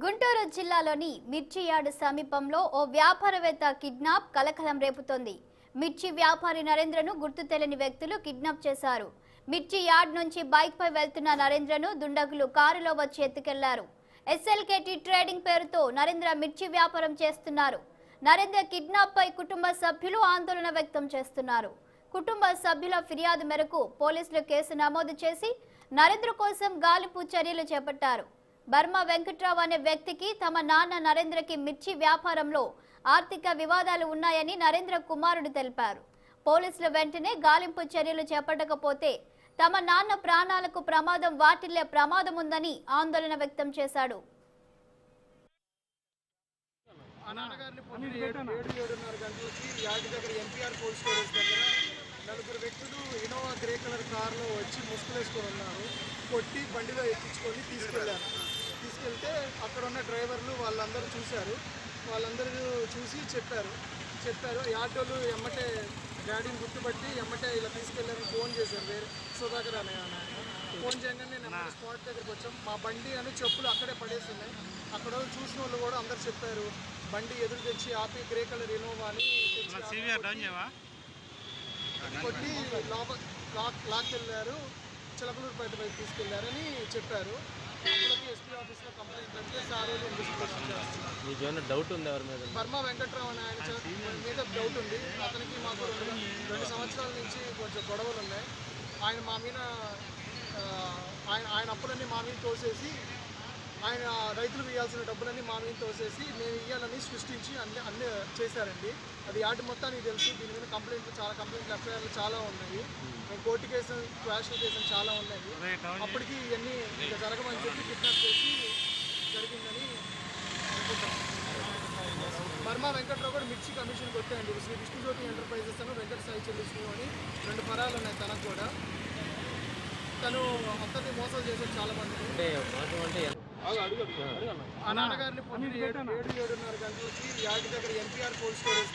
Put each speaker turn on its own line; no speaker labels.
గుంటూరు జిల్లాలోని మిర్చియార్డ్ సమీపంలో ఓ వ్యాపారవేత్త కిడ్నాప్ కలకలం రేపుతోంది. మిర్చి వ్యాపారి నరేంద్రను గుర్తు తెలియని వ్యక్తులు కిడ్నాప్ చేశారు. మిర్చి యార్డ్ నుంచి బైక్పై వెళ్తున్న నరేంద్రను దుండగులు కారులో వచ్చి ఎత్తుకెళ్ళారు. ఎస్ఎల్కేటీ ట్రేడింగ్ పేరుతో నరేంద్ర మిర్చి వ్యాపారం చేస్తున్నారు. నరేంద్ర కిడ్నాప్ పై కుటుంబ సభ్యులు ఆందోళన వ్యక్తం చేస్తున్నారు. కుటుంబ సభ్యుల ఫిర్యాదు మేరకు పోలీసులు కేసు నమోదు చేసి నరేంద్ర కోసం గాలింపు చర్యలు చేపట్టారు. బర్మా వెంకట్రావు అనే వ్యక్తికి తమ నాన్న నరేంద్రకి మిర్చి వ్యాపారంలో ఆర్థిక వివాదాలు ఉన్నాయని నరేంద్ర కుమారుడు తెలిపారు. పోలీసులు వెంటనే గాలింపు చర్యలు చేపట్టకపోతే తమ నాన్న ప్రాణాలకు ప్రమాదం వాటిల్లే ప్రమాదం ఉందని ఆందోళన వ్యక్తం చేశాడు.
నలుగురు వ్యక్తులు ఇనోవా గ్రే కలర్ కార్లో వచ్చి ముసుగులేసుకొని ఉన్నారు. కొట్టి బండిలో ఎక్కించుకొని తీసుకెళ్ళారు. తీసుకెళ్తే అక్కడ ఉన్న డ్రైవర్లు వాళ్ళందరూ చూశారు. వాళ్ళందరూ చూసి చెప్పారు. చెప్పారు వాళ్ళు ఎమ్మటే డాడీని గుర్తుపట్టి ఎమ్మటే ఇలా తీసుకెళ్ళారని ఫోన్ చేశారు వేరే సుధాకర్ అనే ఫోన్ చేయగానే నేను స్పాట్ దగ్గరికి వచ్చాం. మా బండి అని చెప్పులు అక్కడే పడేసి ఉన్నాయి అక్కడ చూసిన వాళ్ళు కూడా అందరు చెప్పారు బండి ఎదురు తెచ్చి ఆపి గ్రే కలర్ ఇనోవా అని కొట్టి లోప లాక్ లాక్కెళ్ళారు చిలకలూరుపేట వైపు తీసుకెళ్ళారని చెప్పారు.
మీకు ఏమైనా డౌట్ ఉంది ఎవరి మీద?
బర్మా వెంకట్రావు అనే ఆయన మీద డౌట్ ఉంది. అతనికి మాకు రెండు సంవత్సరాల నుంచి కొంచెం గొడవలు ఉన్నాయి. ఆయన మా మీద ఆయన ఆయన అప్పులన్నీ మా మీద తోసేసి ఆయన రైతులకు ఇవ్వాల్సిన డబ్బులన్నీ మా మీద తోసేసి మేము ఇవ్వాలని సృష్టించి అన్ని అన్ని చేశారండి. అది యార్డ్ మొత్తానికి తెలుసు. దీని మీద కంప్లైంట్లు చాలా కంప్లైంట్లు ఎఫ్ఐఆర్లు చాలా ఉన్నాయి. మేము కోర్టు కేసు క్వాష్ కేసు చాలా ఉన్నాయి. అప్పటికి ఇవన్నీ ఇంకా జరగమని చెప్పి కిడ్నాప్ చేసి జరిగిందని అనుకుంటాం బర్మా వెంకట్రావు కూడా మిర్చి కమిషన్ కొట్టాయండి శ్రీ విష్ణుజ్యోతి ఎంటర్ప్రైజెస్ అని వెంకట సాయి చెల్లించిన అని రెండు పరాలు ఉన్నాయి తనకు కూడా. తను అంతటి మోసాలు చేశారు చాలా మంది
అంటే
నాన్నగారిని పొద్దున్న ఏడు ఏడు ఏడున్నర గంటలకి యార్డ్ దగ్గర ఎన్టీఆర్ కోల్డ్ స్టోరేజ్